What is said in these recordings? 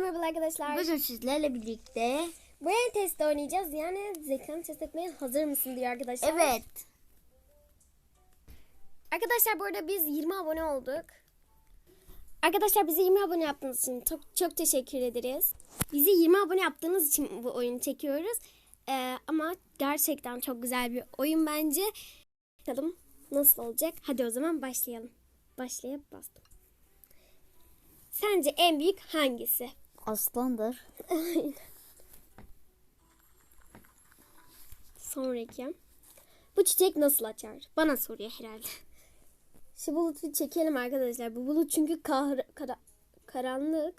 merhaba arkadaşlar. Bugün sizlerle birlikte Brain testi oynayacağız. Yani zekanı test etmeye hazır mısın diyor arkadaşlar. evet Arkadaşlar bu arada biz 20 abone olduk. Arkadaşlar bize 20 abone yaptığınız için çok, çok teşekkür ederiz. Bizi 20 abone yaptığınız için bu oyunu çekiyoruz. Ee, ama gerçekten çok güzel bir oyun bence. Bakalım nasıl olacak. Hadi o zaman başlayalım. Başlayıp bastım. Sence en büyük hangisi? Aslandır. Sonraki. Bu çiçek nasıl açar? Bana soruyor herhalde. Şu bulutu çekelim arkadaşlar. Bu bulut çünkü kar, kara- karanlık.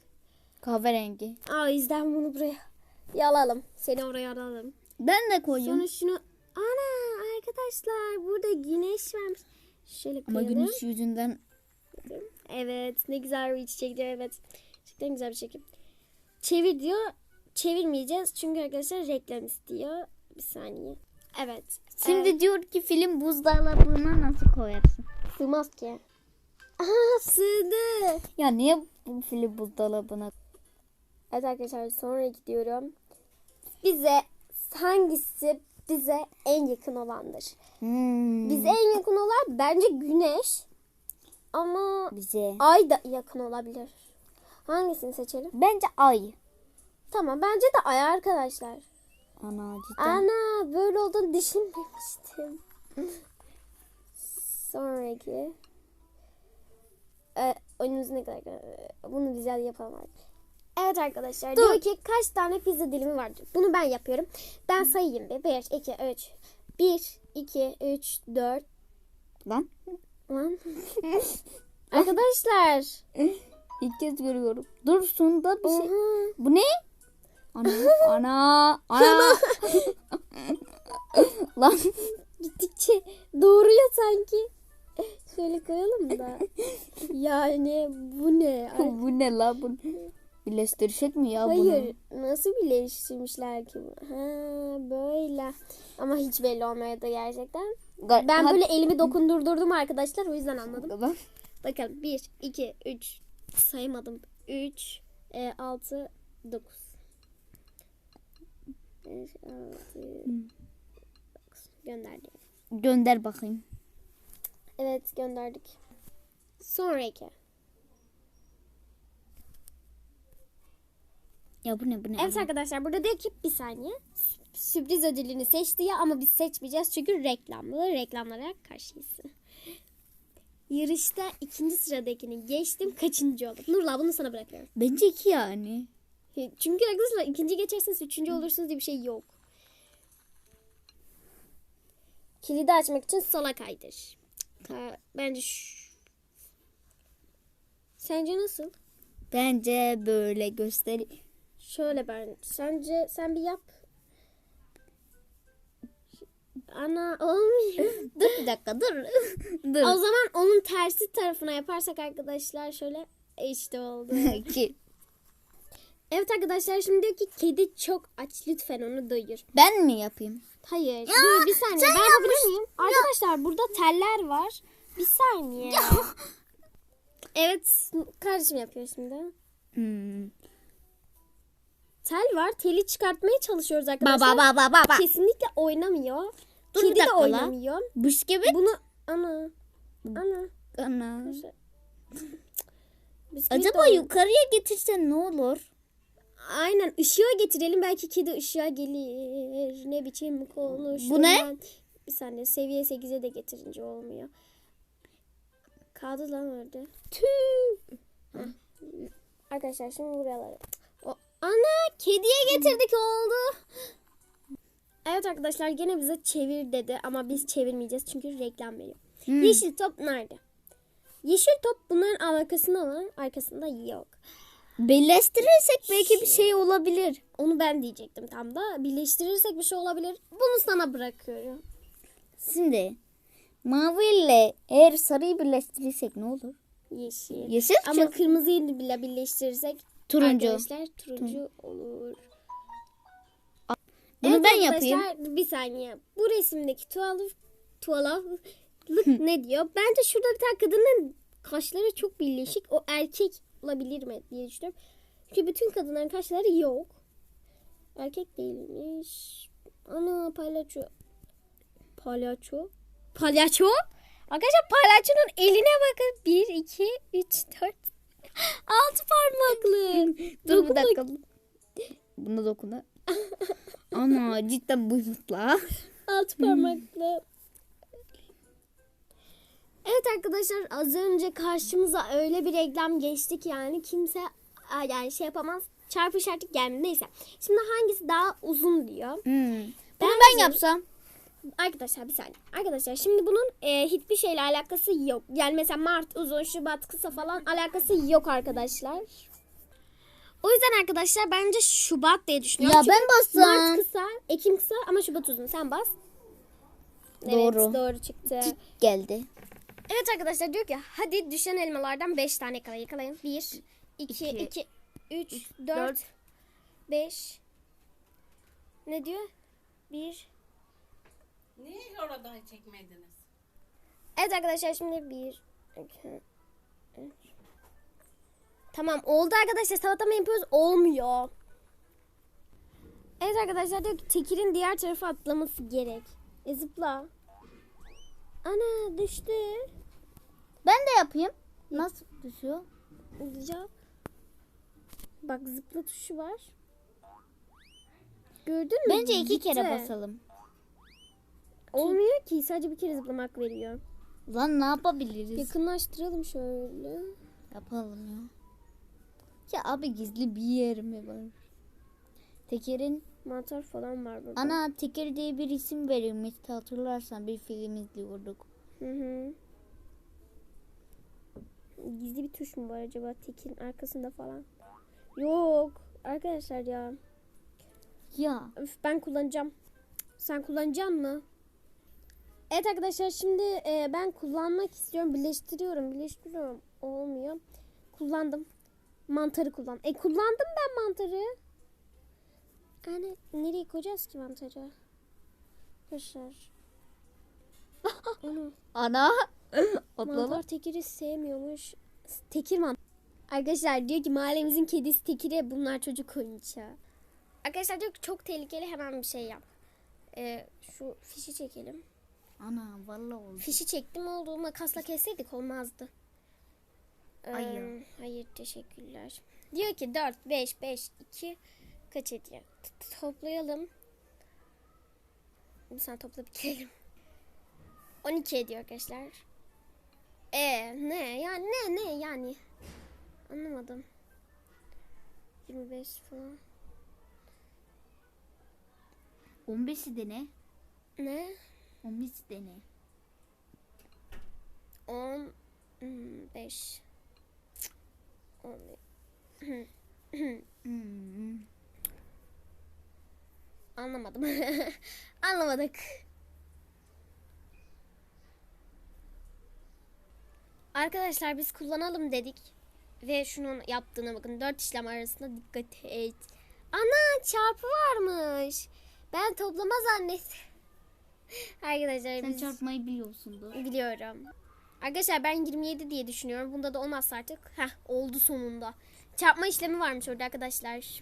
Kahverengi. Aa, yüzden bunu buraya bir alalım. Seni oraya alalım. Ben de koyayım. Sonra şunu... Ana arkadaşlar burada güneş varmış. Şöyle Ama koyalım. güneş yüzünden Evet ne güzel bir çiçek diyor evet. Gerçekten güzel bir çiçek. Çevir diyor. Çevirmeyeceğiz çünkü arkadaşlar reklam istiyor. Bir saniye. Evet. Şimdi Evet. diyor ki film buzdolabına nasıl koyarsın? Sığmaz ki. Aha sığdı. Ya niye bu film buzdolabına? Evet arkadaşlar sonra gidiyorum. Bize hangisi bize en yakın olandır? Hmm. Bize en yakın olan bence güneş. Ama bize. ay da yakın olabilir. Hangisini seçelim? Bence ay. Tamam bence de ay arkadaşlar. Ana cidden. Ana böyle olduğunu düşünmemiştim. Sonraki. Ee, oyunumuz ne kadar Bunu güzel yapalım artık. Evet arkadaşlar diyor ki kaç tane pizza dilimi vardır? Bunu ben yapıyorum. Ben sayayım bir. 1, 2, 3. 1, 2, 3, 4. Lan. Lan. arkadaşlar. İlk kez görüyorum. Dur sonunda bir şey. Oha. Bu ne? Ana. Ana. Ana. Lan. Gittikçe doğruyor sanki. Şöyle koyalım da. Yani bu ne? bu ne la bu? Birleştirecek mi ya Hayır. Nasıl birleştirmişler ki? bu? Ha böyle. Ama hiç belli olmuyor da gerçekten. bunu? Ben böyle elimi dokundurdurdum arkadaşlar. O yüzden anladım. Bakalım. 1, 2, 3. Saymadım. 3, 6, 9. 5, 6, 9. Gönderdim. Gönder bakayım. Evet gönderdik. Sonraki. Ya bu ne bu ne? Evet arkadaşlar burada diyor ki bir saniye. Sü- Sürpriz ödülünü seçti ya ama biz seçmeyeceğiz çünkü reklamlı. Reklamlara karşıyız. Yarışta ikinci sıradakini geçtim. Kaçıncı oldum? Nurla bunu sana bırakıyorum. Bence iki yani. Çünkü arkadaşlar ikinci geçerseniz üçüncü olursunuz diye bir şey yok. Kilidi açmak için sola kaydır. Bence şu... Sence nasıl? Bence böyle göster. Şöyle ben. Sence sen bir yap. Ana olmuyor. dur bir dakika dur. dur. o zaman onun tersi tarafına yaparsak arkadaşlar şöyle işte oldu. İki. Evet arkadaşlar şimdi diyor ki kedi çok aç lütfen onu doyur. ben mi yapayım? Hayır dur bir saniye ben yapabilir miyim? Arkadaşlar burada teller var. Bir saniye. evet kardeşim yapıyor şimdi. Hmm. Tel var teli çıkartmaya çalışıyoruz arkadaşlar. Baba baba baba. Kesinlikle oynamıyor. Dur Kedi de oynamıyor. Gibi. Bunu ana ana Ana. bisküvit Acaba yukarıya getirsen ne olur? Aynen ışığa getirelim belki kedi ışığa gelir. Ne biçim konuştum Bu ne? ben. Bir saniye seviye 8'e de getirince olmuyor. Kaldı lan orada. Tüh. Arkadaşlar şimdi buraları. O, ana kediye getirdik oldu. Evet arkadaşlar gene bize çevir dedi ama biz çevirmeyeceğiz çünkü reklam veriyor. Hmm. Yeşil top nerede? Yeşil top bunların arkasında mı? Arkasında yok. Birleştirirsek belki bir şey olabilir. Onu ben diyecektim tam da. Birleştirirsek bir şey olabilir. Bunu sana bırakıyorum. Şimdi mavi ile eğer sarıyı birleştirirsek ne olur? Yeşil. Yeşil Ama çok- kırmızıyı bile birleştirirsek Turuncu. arkadaşlar turuncu olur. Bunu Evet ben yapayım. Bir saniye. Bu resimdeki tuvalı tuvalaflık ne diyor? Bence şurada bir tane kadının kaşları çok birleşik. O erkek olabilir mi diye düşünüyorum. Çünkü bütün kadınların kaşları yok. Erkek değilmiş. Ana palyaço. Palyaço. Palyaço? Arkadaşlar palyaçonun eline bakın. 1, 2, 3, 4. 6 parmaklı. Dur bir dakika. Buna dokuna. Ana cidden bıyıkla. Altı parmaklı. Evet arkadaşlar az önce karşımıza öyle bir reklam geçti ki yani kimse yani şey yapamaz. Çarpı işareti gelmedi. Neyse. Şimdi hangisi daha uzun diyor. Hmm. Bunu Bence- ben yapsam. Arkadaşlar bir saniye. Arkadaşlar şimdi bunun e, hiçbir şeyle alakası yok. Yani mesela Mart uzun, Şubat kısa falan alakası yok arkadaşlar. O yüzden arkadaşlar bence Şubat diye düşünüyorum. Ya Çünkü ben bassam. Mart kısa, Ekim kısa ama Şubat uzun. Sen bas. Doğru. Evet doğru çıktı. Geldi. Evet arkadaşlar diyor ki hadi düşen elmalardan 5 tane yakalayın. Yakalayın. 1, 2, İki, 2, 3, dört. 4, 5. Ne diyor? 1. Niye orada çekmediniz? Evet arkadaşlar şimdi 1, 2, 3. Tamam oldu arkadaşlar salatlama yapıyoruz olmuyor. Evet arkadaşlar diyor ki tekirin diğer tarafa atlaması gerek. E zıpla. Ana düştü. Ben de yapayım. Nasıl düşüyor? Olacak. Bak zıpla tuşu var. Gördün mü? Bence iki Gitti. kere basalım. Olmuyor ki sadece bir kere zıplamak veriyor. Lan ne yapabiliriz? Yakınlaştıralım şöyle. Yapalım ya. Ya abi gizli bir yer mi var? Teker'in Mantar falan var burada. ana Teker diye bir isim verilmişti hatırlarsan bir film izliyorduk. Hı hı. Gizli bir tuş mu var acaba tekin arkasında falan? Yok. Arkadaşlar ya. Ya Üf, ben kullanacağım. Sen kullanacaksın mı? Evet arkadaşlar şimdi e, ben kullanmak istiyorum. Birleştiriyorum. Birleştiriyorum. Olmuyor. Kullandım. Mantarı kullan. E kullandım ben mantarı. Yani nereye koyacağız ki mantarı? Arkadaşlar. Ana Mantar atladı. tekiri sevmiyormuş. Tekir mantar. Arkadaşlar diyor ki mahallemizin kedisi tekire bunlar çocuk oyuncağı. Arkadaşlar diyor ki çok tehlikeli hemen bir şey yap. Ee, şu fişi çekelim. Ana vallahi oldu. Fişi çektim oldu makasla kesseydik olmazdı. Ee, Hayır. hayır teşekkürler. Diyor ki 4, 5, 5, 2 kaç ediyor? T- Toplayalım. Bir saniye toplayıp gelelim. 12 ediyor arkadaşlar. E ne yani ne ne yani anlamadım. 25 falan. 15'i de ne? Ne? 15'i de ne? 10 hmm, 5 10 Hmm. Anlamadım. Anlamadık. Arkadaşlar biz kullanalım dedik. Ve şunun yaptığına bakın. Dört işlem arasında dikkat et. Ana çarpı varmış. Ben toplama zannettim. Arkadaşlar Sen biz çarpmayı biliyorsundur. biliyorum. Arkadaşlar ben 27 diye düşünüyorum. Bunda da olmazsa artık. Heh oldu sonunda. Çarpma işlemi varmış orada arkadaşlar.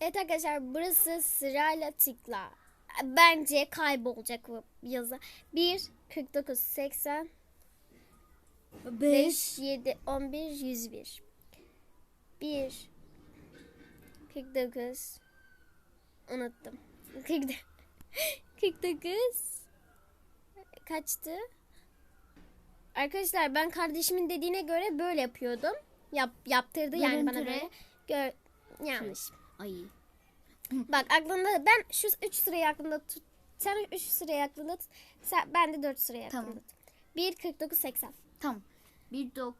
Evet arkadaşlar burası sırayla tıkla. Bence kaybolacak bu yazı. 1, 49, 80, 5, 7, 11, 101. 1, 49, unuttum. 49, 49, kaçtı? Arkadaşlar ben kardeşimin dediğine göre böyle yapıyordum. Yap, yaptırdı yani bana böyle. Gör, yanlış. Ay. Bak aklında ben şu 3 sırayı aklında tut. Sen 3 sırayı aklında tut. Sen, ben de 4 sırayı aklımda Tamam. tut. 1 49 80. Tamam. 1 dok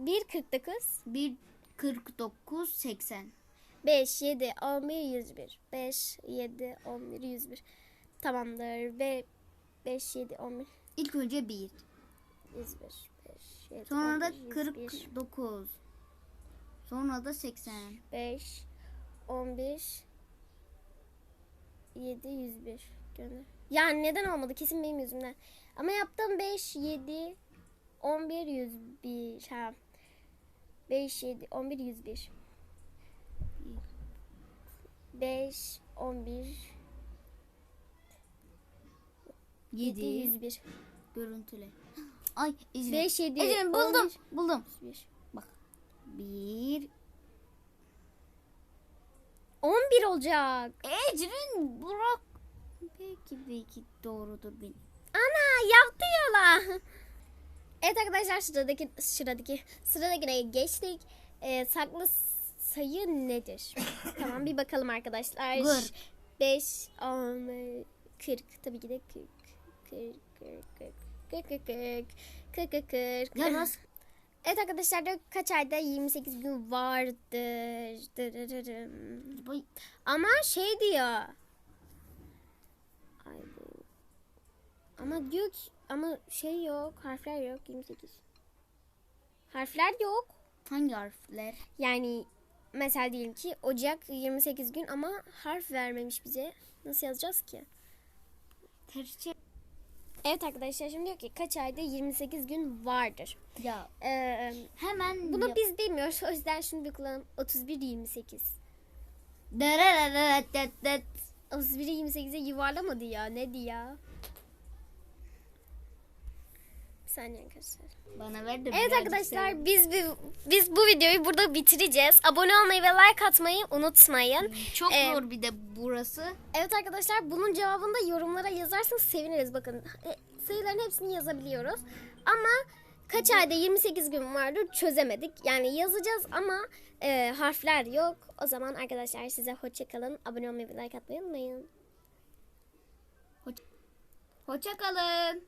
1 49 1 49 80. 5 7 11 101. 5 7 11 101. Tamamdır ve 5 7 11 İlk önce 1. 101. 5 7 Sonra da 11, 101. 49. Sonra da 80. 5 11 7 101 gönder. Yani neden olmadı? Kesin benim yüzümden. Ama yaptım 5 7 11 101. Ha. 5, 7, 11, 101. 5, 11, 7, 7. 101. Görüntüle. Ay Ecrin. 5, 7, Ecrin buldum. Buldum. 101. Bak. 1. 11 olacak. Ecrin bırak. Belki belki doğrudur benim. Ana yaptı yola. Evet arkadaşlar sıradaki sıradaki sıradakine geçtik. Ee, saklı sayı nedir? tamam bir bakalım arkadaşlar. Gır. 5, 10, 40 tabii ki de 40. 40, 40, 40, 40, 40, 40, 40, 40. Ya nasıl? Evet arkadaşlar diyor kaç ayda 28 gün vardır. Dırırırım. Ama şey diyor. Ay bu. Ama diyor ki ama şey yok harfler yok 28. Harfler yok. Hangi harfler? Yani mesela diyelim ki Ocak 28 gün ama harf vermemiş bize. Nasıl yazacağız ki? Tercih. Evet arkadaşlar şimdi diyor ki kaç ayda 28 gün vardır. Ya Ee, hemen bunu yap- biz bilmiyoruz. O yüzden şimdi bir kullanalım. 31 28. Dararararat. 31 28'e yuvarlamadı ya. Neydi ya? Saniye arkadaşlar. Bana ver de Evet arkadaşlar biz bir- biz bu videoyu burada bitireceğiz. Abone olmayı ve like atmayı unutmayın. Çok Ee, zor bir de burası. Evet arkadaşlar bunun cevabını da yorumlara yazarsanız seviniriz. Bakın e, sayıların hepsini yazabiliyoruz. Ama kaç ayda 28 gün vardır çözemedik. Yani yazacağız ama e, harfler yok. O zaman arkadaşlar size hoşça kalın. Abone olmayı ve like atmayı unutmayın. Hoşça kalın.